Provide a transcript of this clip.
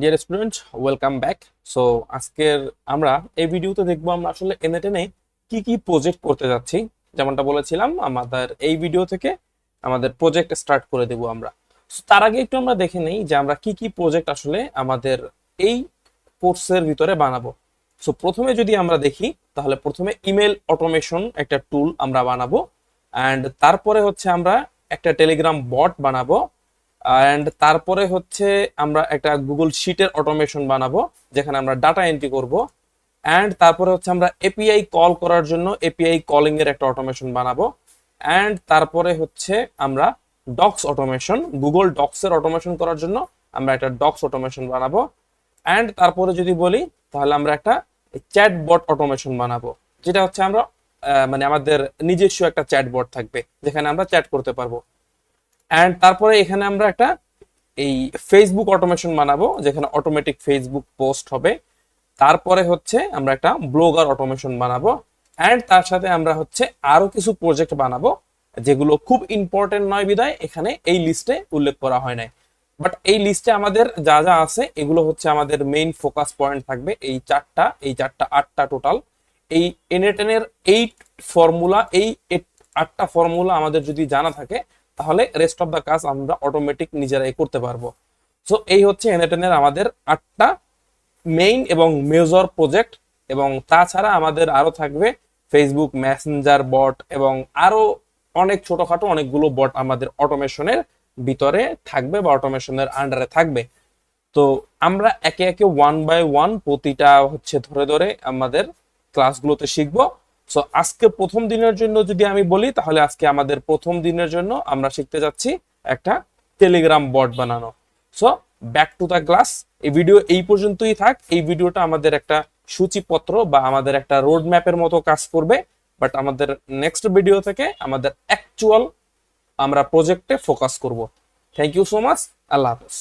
Dear student welcome back so আজকের আমরা এই ভিডিওতে দেখব আমরা আসলে এনে টেনে কি কি প্রজেক্ট করতে যাচ্ছি। যেমনটা বলেছিলাম, আমাদের এই ভিডিও থেকে আমাদের প্রজেক্ট স্টার্ট করে দেবো আমরা। তার আগে একটু আমরা দেখে নেই যে আমরা কি কি প্রজেক্ট আসলে আমাদের এই কোর্সের ভিতরে বানাবো। সো প্রথমে যদি আমরা দেখি, তাহলে প্রথমে ইমেল অটোমেশন একটা টুল আমরা বানাবো। অ্যান্ড তারপরে হচ্ছে আমরা একটা টেলিগ্রাম বট বানাবো। অ্যান্ড তারপরে হচ্ছে আমরা একটা গুগল শিটের অটোমেশন বানাবো, যেখানে আমরা ডাটা এন্ট্রি করব। অ্যান্ড তারপরে হচ্ছে আমরা এপিআই কল করার জন্য এপিআই কলিং এর একটা অটোমেশন বানাবো। অ্যান্ড তারপরে হচ্ছে আমরা ডক্স অটোমেশন গুগল ডক্স এর অটোমেশন করার জন্য আমরা একটা ডক্স অটোমেশন বানাবো। অ্যান্ড তারপরে যদি বলি, তাহলে আমরা একটা চ্যাট বট অটোমেশন বানাবো, যেটা হচ্ছে আমরা মানে আমাদের নিজস্ব একটা চ্যাট বট থাকবে, যেখানে আমরা চ্যাট করতে পারব। অ্যান্ড তারপরে এখানে আমরা একটা এই ফেসবুক অটোমেশন বানাবো, যেখানে অটোমেটিক ফেসবুক পোস্ট হবে। তারপরে হচ্ছে আমরা একটা ব্লগার অটোমেশন বানাবো। অ্যান্ড তার সাথে আমরা হচ্ছে আরও কিছু প্রজেক্ট বানাবো, যেগুলো খুব ইম্পর্টেন্ট নয় বিদায়, এখানে এই লিস্টে উল্লেখ করা হয় নাই। বাট এই লিস্টে আমাদের যা যা আছে, এগুলো হচ্ছে আমাদের মেইন ফোকাস পয়েন্ট থাকবে, এই চারটা এই চারটা, আটটা টোটাল এই এনএটেনের এইট ফর্মুলা এই আটটা ফর্মুলা আমাদের যদি জানা থাকে তাহলে রেস্ট অফ দ্য কাজ আমরা অটোমেটিক নিজেরাই করতে পারব। সো এই হচ্ছে এনএটেনের আমাদের আটটা মেইন এবং মেজর প্রজেক্ট এবং তাছাড়া আমাদের আরও থাকবে ফেসবুক মেসেঞ্জার বট এবং আরও অনেক ছোটখাটো অনেকগুলো বট আমাদের অটোমেশনের ভিতরে থাকবে বা অটোমেশনের আন্ডারে থাকবে। তো আমরা একে একে ওয়ান বাই ওয়ান প্রতিটা হচ্ছে ধরে ধরে আমাদের ক্লাসগুলোতে শিখব। সো আজকে প্রথম দিনের জন্য যদি আমি বলি, তাহলে আজকে আমাদের প্রথম দিনের জন্য আমরা শিখতে যাচ্ছি একটা টেলিগ্রাম বট বানানো। So back to the class এই ভিডিও এই পর্যন্তই থাক। এই ভিডিওটা আমাদের একটা সূচিপত্র বা আমাদের একটা রোড ম্যাপের মতো কাজ করবে। বাট আমাদের নেক্সট ভিডিও থেকে আমাদের অ্যাকচুয়াল আমরা প্রজেক্টে ফোকাস করব। থ্যাংক ইউ সো মাচ আল্লাহ হাফেজ।